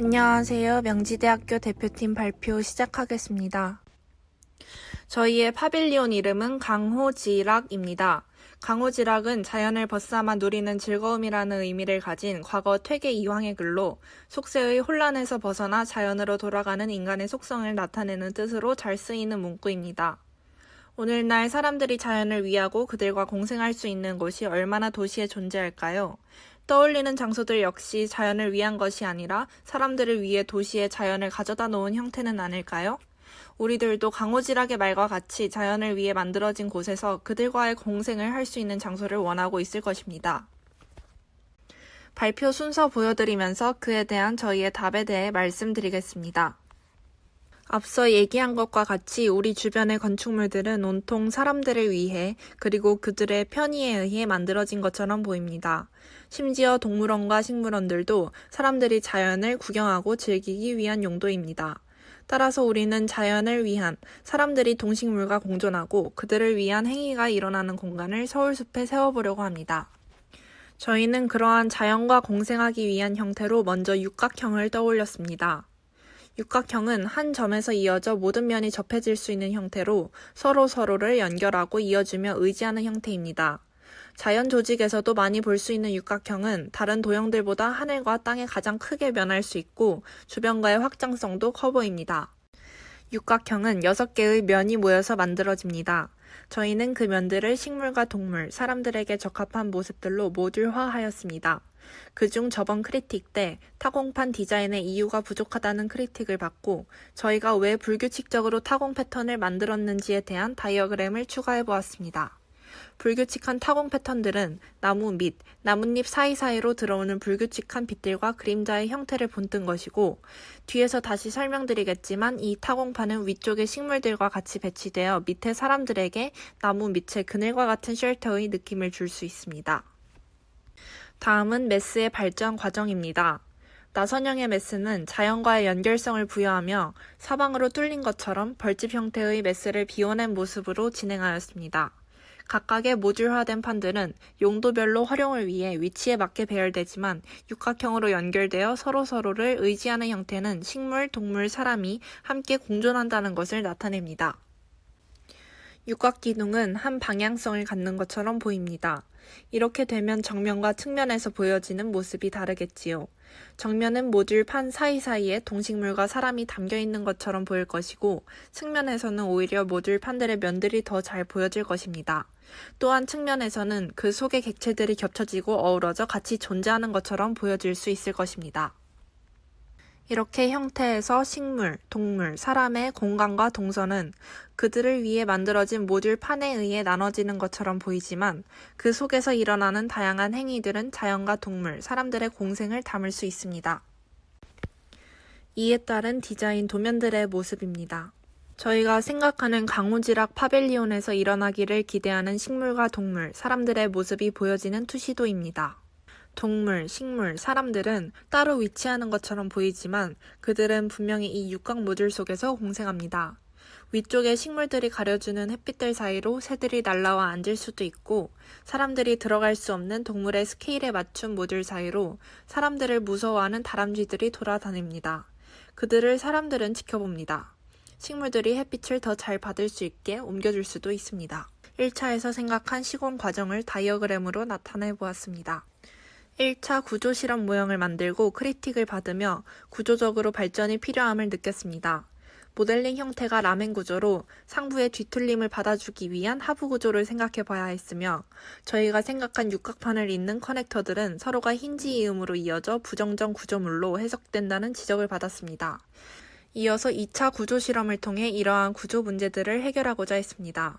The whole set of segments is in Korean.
안녕하세요. 명지대학교 대표팀 발표 시작하겠습니다. 저희의 파빌리온 이름은 강호지락입니다. 강호지락은 자연을 벗삼아 누리는 즐거움이라는 의미를 가진 과거 퇴계 이황의 글로 속세의 혼란에서 벗어나 자연으로 돌아가는 인간의 속성을 나타내는 뜻으로 잘 쓰이는 문구입니다. 오늘날 사람들이 자연을 위하고 그들과 공생할 수 있는 곳이 얼마나 도시에 존재할까요? 떠올리는 장소들 역시 자연을 위한 것이 아니라 사람들을 위해 도시에 자연을 가져다 놓은 형태는 아닐까요? 우리들도 강호지락의 말과 같이 자연을 위해 만들어진 곳에서 그들과의 공생을 할 수 있는 장소를 원하고 있을 것입니다. 발표 순서 보여드리면서 그에 대한 저희의 답에 대해 말씀드리겠습니다. 앞서 얘기한 것과 같이 우리 주변의 건축물들은 온통 사람들을 위해 그리고 그들의 편의에 의해 만들어진 것처럼 보입니다. 심지어 동물원과 식물원들도 사람들이 자연을 구경하고 즐기기 위한 용도입니다. 따라서 우리는 자연을 위한 사람들이 동식물과 공존하고 그들을 위한 행위가 일어나는 공간을 서울숲에 세워보려고 합니다. 저희는 그러한 자연과 공생하기 위한 형태로 먼저 육각형을 떠올렸습니다. 육각형은 한 점에서 이어져 모든 면이 접해질 수 있는 형태로 서로 서로를 연결하고 이어주며 의지하는 형태입니다. 자연 조직에서도 많이 볼 수 있는 육각형은 다른 도형들보다 하늘과 땅에 가장 크게 면할 수 있고 주변과의 확장성도 커 보입니다. 육각형은 6개의 면이 모여서 만들어집니다. 저희는 그 면들을 식물과 동물, 사람들에게 적합한 모습들로 모듈화하였습니다. 그중 저번 크리틱 때 타공판 디자인의 이유가 부족하다는 크리틱을 받고 저희가 왜 불규칙적으로 타공 패턴을 만들었는지에 대한 다이어그램을 추가해 보았습니다. 불규칙한 타공 패턴들은 나무 밑, 나뭇잎 사이사이로 들어오는 불규칙한 빛들과 그림자의 형태를 본뜬 것이고, 뒤에서 다시 설명드리겠지만 이 타공판은 위쪽의 식물들과 같이 배치되어 밑에 사람들에게 나무 밑의 그늘과 같은 쉘터의 느낌을 줄 수 있습니다. 다음은 메스의 발전 과정입니다. 나선형의 메스는 자연과의 연결성을 부여하며 사방으로 뚫린 것처럼 벌집 형태의 메스를 비워낸 모습으로 진행하였습니다. 각각의 모듈화된 판들은 용도별로 활용을 위해 위치에 맞게 배열되지만 육각형으로 연결되어 서로서로를 의지하는 형태는 식물, 동물, 사람이 함께 공존한다는 것을 나타냅니다. 육각기둥은 한 방향성을 갖는 것처럼 보입니다. 이렇게 되면 정면과 측면에서 보여지는 모습이 다르겠지요. 정면은 모듈 판 사이사이에 동식물과 사람이 담겨 있는 것처럼 보일 것이고, 측면에서는 오히려 모듈 판들의 면들이 더 잘 보여질 것입니다. 또한 측면에서는 그 속의 객체들이 겹쳐지고 어우러져 같이 존재하는 것처럼 보여질 수 있을 것입니다. 이렇게 형태에서 식물, 동물, 사람의 공간과 동선은 그들을 위해 만들어진 모듈 판에 의해 나눠지는 것처럼 보이지만 그 속에서 일어나는 다양한 행위들은 자연과 동물, 사람들의 공생을 담을 수 있습니다. 이에 따른 디자인 도면들의 모습입니다. 저희가 생각하는 강우지락 파벨리온에서 일어나기를 기대하는 식물과 동물, 사람들의 모습이 보여지는 투시도입니다. 동물, 식물, 사람들은 따로 위치하는 것처럼 보이지만 그들은 분명히 이 육각 모듈 속에서 공생합니다. 위쪽에 식물들이 가려주는 햇빛들 사이로 새들이 날라와 앉을 수도 있고 사람들이 들어갈 수 없는 동물의 스케일에 맞춘 모듈 사이로 사람들을 무서워하는 다람쥐들이 돌아다닙니다. 그들을 사람들은 지켜봅니다. 식물들이 햇빛을 더 잘 받을 수 있게 옮겨줄 수도 있습니다. 1차에서 생각한 시공 과정을 다이어그램으로 나타내 보았습니다. 1차 구조 실험 모형을 만들고 크리틱을 받으며 구조적으로 발전이 필요함을 느꼈습니다. 모델링 형태가 라멘 구조로 상부의 뒤틀림을 받아주기 위한 하부 구조를 생각해 봐야 했으며 저희가 생각한 육각판을 잇는 커넥터들은 서로가 힌지 이음으로 이어져 부정적 구조물로 해석된다는 지적을 받았습니다. 이어서 2차 구조 실험을 통해 이러한 구조 문제들을 해결하고자 했습니다.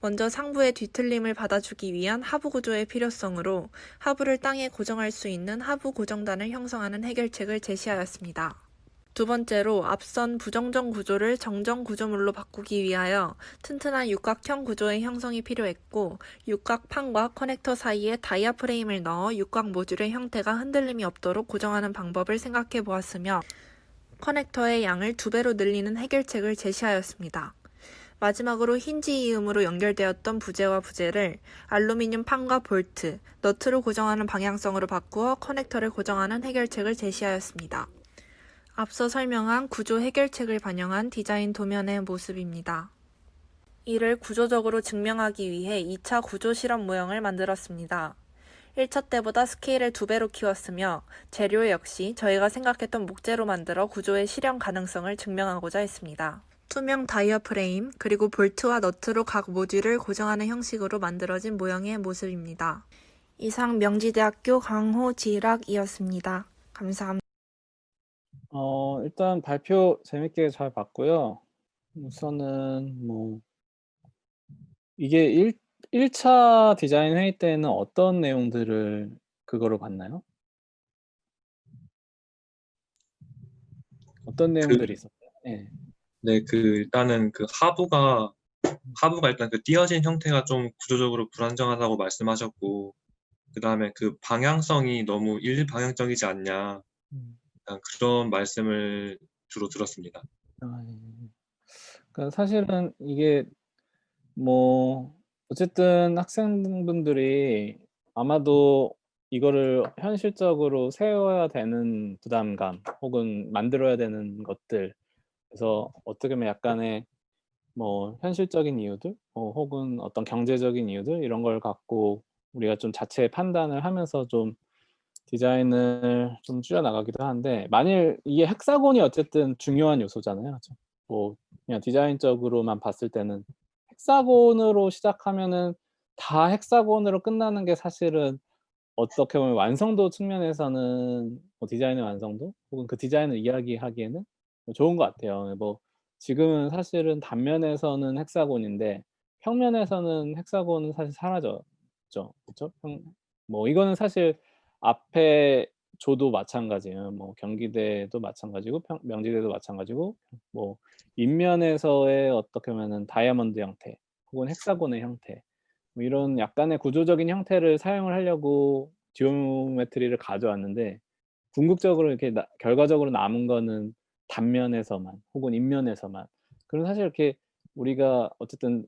먼저 상부의 뒤틀림을 받아주기 위한 하부 구조의 필요성으로 하부를 땅에 고정할 수 있는 하부 고정단을 형성하는 해결책을 제시하였습니다. 두 번째로 앞선 부정정 구조를 정정 구조물로 바꾸기 위하여 튼튼한 육각형 구조의 형성이 필요했고 육각판과 커넥터 사이에 다이아 프레임을 넣어 육각 모듈의 형태가 흔들림이 없도록 고정하는 방법을 생각해 보았으며 커넥터의 양을 두 배로 늘리는 해결책을 제시하였습니다. 마지막으로 힌지 이음으로 연결되었던 부재와 부재를 알루미늄 판과 볼트, 너트로 고정하는 방향성으로 바꾸어 커넥터를 고정하는 해결책을 제시하였습니다. 앞서 설명한 구조 해결책을 반영한 디자인 도면의 모습입니다. 이를 구조적으로 증명하기 위해 2차 구조 실험 모형을 만들었습니다. 1차 때보다 스케일을 두 배로 키웠으며 재료 역시 저희가 생각했던 목재로 만들어 구조의 실현 가능성을 증명하고자 했습니다. 투명 다이어 프레임 그리고 볼트와 너트로 각 모듈을 고정하는 형식으로 만들어진 모형의 모습입니다. 이상 명지대학교 강호 지락이었습니다. 감사합니다. 어, 일단 발표 재밌게 잘 봤고요. 우선은 뭐 이게 1, 1차 디자인 회의 때는 어떤 내용들을 그거로 봤나요? 어떤 내용들이 있었어요? 네. 네, 그 일단은 그 하부가 하부가 일단 그 띄어진 형태가 좀 구조적으로 불안정하다고 말씀하셨고 그다음에 그 방향성이 너무 일방향적이지 않냐 음. 일단 그런 말씀을 주로 들었습니다. 아, 예. 그러니까 사실은 이게 뭐 어쨌든 학생분들이 아마도 이거를 현실적으로 세워야 되는 부담감 혹은 만들어야 되는 것들 그래서 어떻게 보면 약간의 뭐 현실적인 이유들 어, 혹은 어떤 경제적인 이유들 이런 걸 갖고 우리가 좀 자체 판단을 하면서 좀 디자인을 좀 줄여 나가기도 하는데 만일 이게 헥사곤이 어쨌든 중요한 요소잖아요. 그죠? 뭐 그냥 디자인적으로만 봤을 때는 헥사곤으로 시작하면은 다 헥사곤으로 끝나는 게 사실은 어떻게 보면 완성도 측면에서는 뭐 디자인의 완성도 혹은 그 디자인을 이야기하기에는 뭐 좋은 것 같아요. 뭐 지금은 사실은 단면에서는 헥사곤인데 평면에서는 헥사곤은 사실 사라졌죠. 그렇죠? 평, 뭐 이거는 사실 앞에 조도 마찬가지예요. 뭐 경기대도 마찬가지고 평, 명지대도 마찬가지고 뭐 인면에서의 어떻게 보면은 다이아몬드 형태 혹은 헥사곤의 형태 뭐 이런 약간의 구조적인 형태를 사용을 하려고 지오메트리를 가져왔는데 궁극적으로 이렇게 나, 결과적으로 남은 거는 단면에서만 혹은 인면에서만 그럼 사실 이렇게 우리가 어쨌든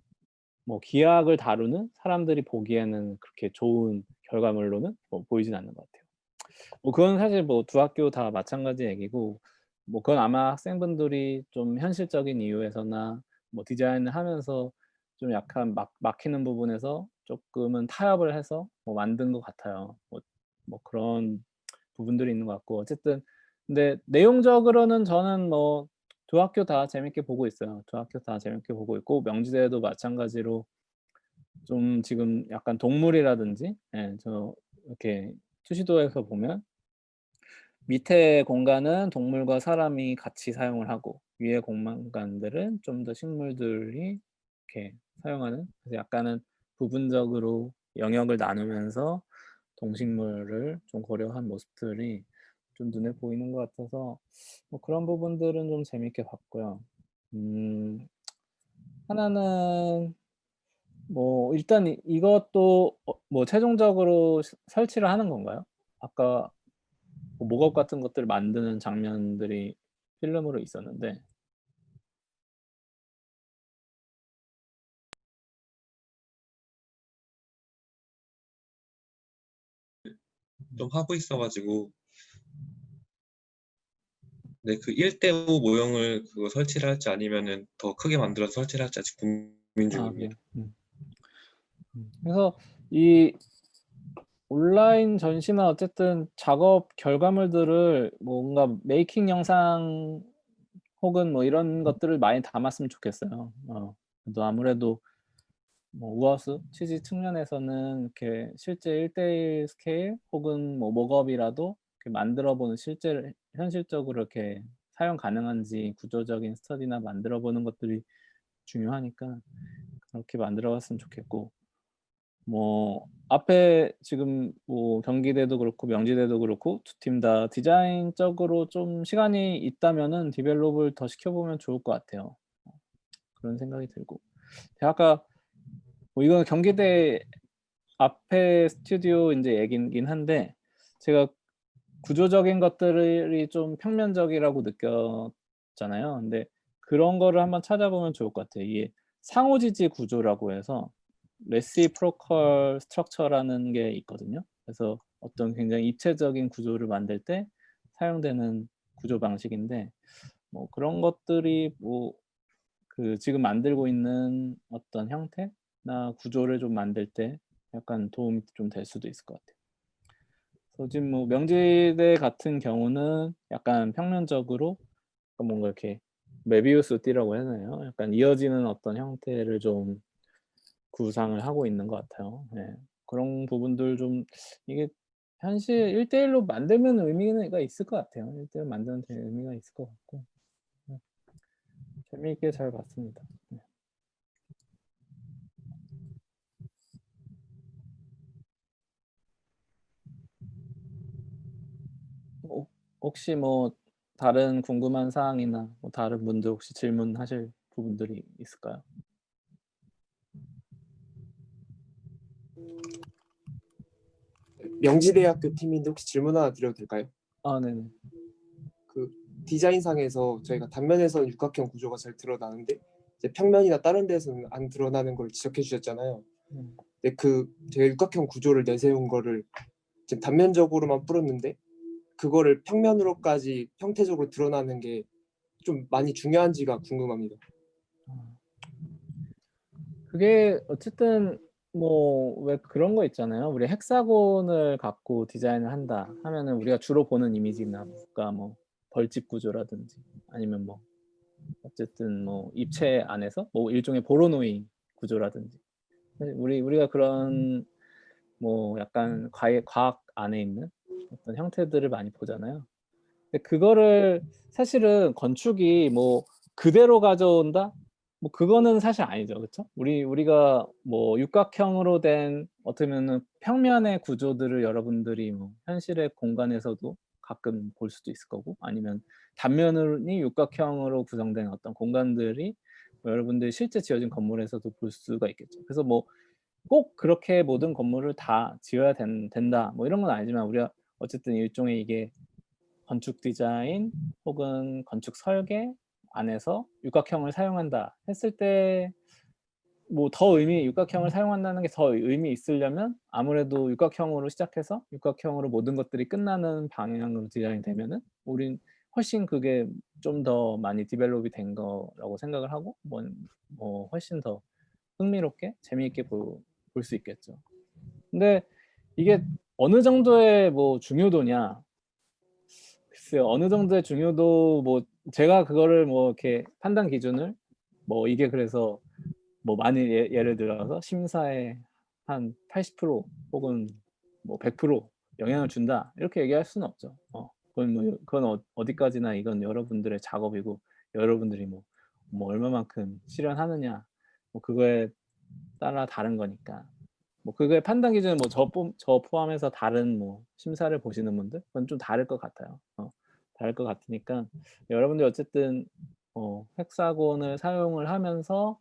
뭐 기하학을 다루는 사람들이 보기에는 그렇게 좋은 결과물로는 뭐 보이진 않는 것 같아요. 뭐 그건 사실 뭐 두 학교 다 마찬가지 얘기고 뭐 그건 아마 학생분들이 좀 현실적인 이유에서나 뭐 디자인을 하면서 좀 약간 막, 막히는 부분에서 조금은 타협을 해서 뭐 만든 것 같아요. 뭐, 뭐 그런 부분들이 있는 것 같고 어쨌든 근데 내용적으로는 저는 뭐 두 학교 다 재밌게 보고 있어요. 두 학교 다 재밌게 보고 있고 명지대도 마찬가지로 좀 지금 약간 동물이라든지 예, 저 이렇게 투시도에서 보면 밑에 공간은 동물과 사람이 같이 사용을 하고 위에 공간들은 좀 더 식물들이 이렇게 사용하는 그래서 약간은 부분적으로 영역을 나누면서 동식물을 좀 고려한 모습들이 좀 눈에 보이는 것 같아서 뭐 그런 부분들은 좀 재밌게 봤고요. 음, 하나는 뭐 일단 이- 이것도 어, 뭐 최종적으로 시- 설치를 하는 건가요? 아까 뭐 목업 같은 것들을 만드는 장면들이 필름으로 있었는데 좀 하고 있어가지고 네, 그 1대5 모형을 그거 설치를 할지 아니면은 더 크게 만들어서 설치를 할지 아직 고민 아, 중입니다. 그래요? 음. 음, 그래서 이 온라인 전시나 어쨌든 작업 결과물들을 뭔가 메이킹 영상 혹은 뭐 이런 것들을 많이 담았으면 좋겠어요. 어, 그래도 아무래도 뭐 우어스 취지 측면에서는 이렇게 실제 1대1 스케일 혹은 뭐 목업이라도 만들어 보는 실제 현실적으로 이렇게 사용 가능한지 구조적인 스터디나 만들어 보는 것들이 중요하니까 그렇게 만들어 봤으면 좋겠고 뭐 앞에 지금 뭐 경기대도 그렇고 명지대도 그렇고 두 팀 다 디자인적으로 좀 시간이 있다면은 디벨롭을 더 시켜보면 좋을 것 같아요. 그런 생각이 들고 제가 아까 뭐 이건 경기대 앞에 스튜디오 이제 얘기긴 한데 제가 구조적인 것들이 좀 평면적이라고 느꼈잖아요. 근데 그런 거를 한번 찾아보면 좋을 것 같아요. 이게 상호지지 구조라고 해서 레시프로컬 스트럭처라는 게 있거든요. 그래서 어떤 굉장히 입체적인 구조를 만들 때 사용되는 구조 방식인데 뭐 그런 것들이 뭐 그 지금 만들고 있는 어떤 형태나 구조를 좀 만들 때 약간 도움이 좀 될 수도 있을 것 같아요. 지금 뭐 명지대 같은 경우는 약간 평면적으로 뭔가 이렇게 메비우스 띠라고 해야 되나요? 약간 이어지는 어떤 형태를 좀 구상을 하고 있는 것 같아요. 예. 그런 부분들 좀 이게 현실 1대1로 만들면 의미가 있을 것 같아요. 1대1 만드는 데 의미가 있을 것 같고. 네. 재미있게 잘 봤습니다. 네. 어, 혹시 뭐 다른 궁금한 사항이나 뭐 다른 분들 혹시 질문하실 부분들이 있을까요? 명지대학교 팀인데 혹시 질문 하나 드려도 될까요? 아, 네네. 그 디자인상에서 저희가 단면에서는 육각형 구조가 잘 드러나는데 이제 평면이나 다른 데서는 안 드러나는 걸 지적해 주셨잖아요. 음. 근데 그 제가 육각형 구조를 내세운 거를 지금 단면적으로만 뿌렸는데 그거를 평면으로까지 형태적으로 드러나는 게 좀 많이 중요한지가 궁금합니다. 아. 그게 어쨌든 뭐 왜 그런 거 있잖아요. 우리 헥사곤을 갖고 디자인을 한다 하면은 우리가 주로 보는 이미지나 뭔가 뭐 벌집 구조라든지 아니면 뭐 어쨌든 뭐 입체 안에서 뭐 일종의 보로노이 구조라든지 우리 우리가 그런 뭐 약간 과학 안에 있는 어떤 형태들을 많이 보잖아요. 근데 그거를 사실은 건축이 뭐 그대로 가져온다? 뭐 그거는 사실 아니죠. 그렇죠? 우리 우리가 뭐 육각형으로 된 어떻게 보면은 평면의 구조들을 여러분들이 뭐 현실의 공간에서도 가끔 볼 수도 있을 거고 아니면 단면이 육각형으로 구성된 어떤 공간들이 뭐 여러분들이 실제 지어진 건물에서도 볼 수가 있겠죠. 그래서 뭐 꼭 그렇게 모든 건물을 다 지어야 된, 된다 뭐 이런 건 아니지만 우리가 어쨌든 일종의 이게 건축 디자인 혹은 건축 설계 안에서 육각형을 사용한다 했을 때 뭐 더 의미 육각형을 사용한다는 게 더 의미 있으려면 아무래도 육각형으로 시작해서 육각형으로 모든 것들이 끝나는 방향으로 디자인이 되면은 우린 훨씬 그게 좀 더 많이 디벨롭이 된 거라고 생각을 하고 뭐, 뭐 훨씬 더 흥미롭게 재미있게 볼 수 있겠죠. 근데 이게 어느 정도의 뭐 중요도냐 글쎄요 어느 정도의 중요도 뭐 제가 그거를 뭐 이렇게 판단 기준을 뭐 이게 그래서 뭐 만일 예, 예를 들어서 심사에 한 80% 혹은 뭐 100% 영향을 준다 이렇게 얘기할 수는 없죠. 어, 그건 뭐 그건 어, 어디까지나 이건 여러분들의 작업이고 여러분들이 뭐, 뭐 얼마만큼 실현하느냐 뭐 그거에 따라 다른 거니까 뭐 그거의 판단 기준은 뭐저 저 포함해서 다른 뭐 심사를 보시는 분들 그건 좀 다를 것 같아요. 어, 다를 것 같으니까 여러분들 어쨌든 어, 헥사곤을 사용을 하면서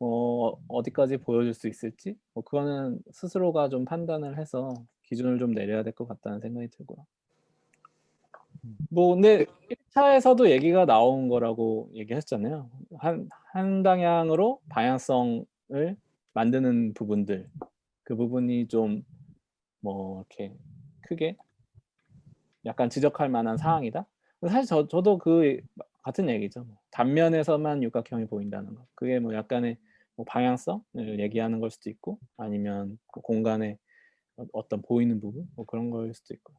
어, 어디까지 보여줄 수 있을지 뭐 그거는 스스로가 좀 판단을 해서 기준을 좀 내려야 될 것 같다는 생각이 들고요. 뭐 근데 1차에서도 얘기가 나온 거라고 얘기했잖아요. 한, 한 방향으로 방향성을 만드는 부분들 그 부분이 좀 뭐 이렇게 크게 약간 지적할 만한 사항이다. 사실 저, 저도 그 같은 얘기죠. 뭐 단면에서만 육각형이 보인다는 거. 그게 뭐 약간의 뭐 방향성을 얘기하는 걸 수도 있고 아니면 그 공간의 어- 어떤 보이는 부분 뭐 그런 걸 수도 있고.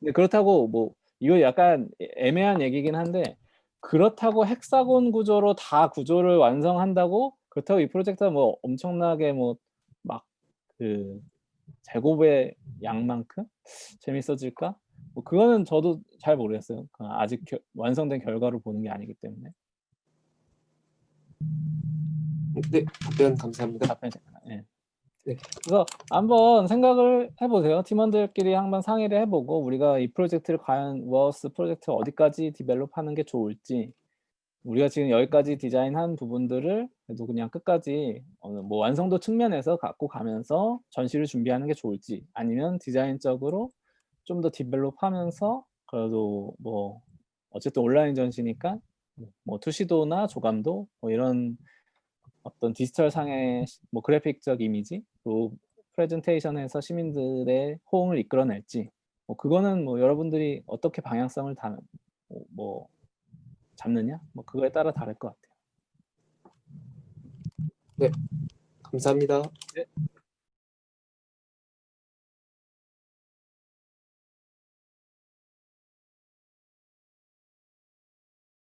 근데 그렇다고 뭐 이거 약간 애매한 얘기긴 한데 그렇다고 헥사곤 구조로 다 구조를 완성한다고 그렇다고 이 프로젝트가 뭐 엄청나게 뭐 막 그 제곱의 양만큼 재밌어질까? 뭐 그거는 저도 잘 모르겠어요. 그 아직 겨- 완성된 결과로 보는 게 아니기 때문에 네, 답변 감사합니다. 답변이 예. 네. 그래서 한번 생각을 해보세요. 팀원들끼리 한번 상의를 해보고 우리가 이 프로젝트를 과연 워스 프로젝트 어디까지 디벨롭하는 게 좋을지 우리가 지금 여기까지 디자인한 부분들을 그래도 그냥 끝까지 어느 뭐 완성도 측면에서 갖고 가면서 전시를 준비하는 게 좋을지 아니면 디자인적으로 좀 더 디벨롭하면서 그래도 뭐 어쨌든 온라인 전시니까 뭐 투시도나 조감도 뭐 이런 어떤 디지털 상의 시- 뭐 그래픽적 이미지 또 프레젠테이션에서 시민들의 호응을 이끌어낼지 뭐 그거는 뭐 여러분들이 어떻게 방향성을 다 뭐, 뭐 잡느냐? 뭐 그거에 따라 다를 것 같아요. 감사합니다. 네.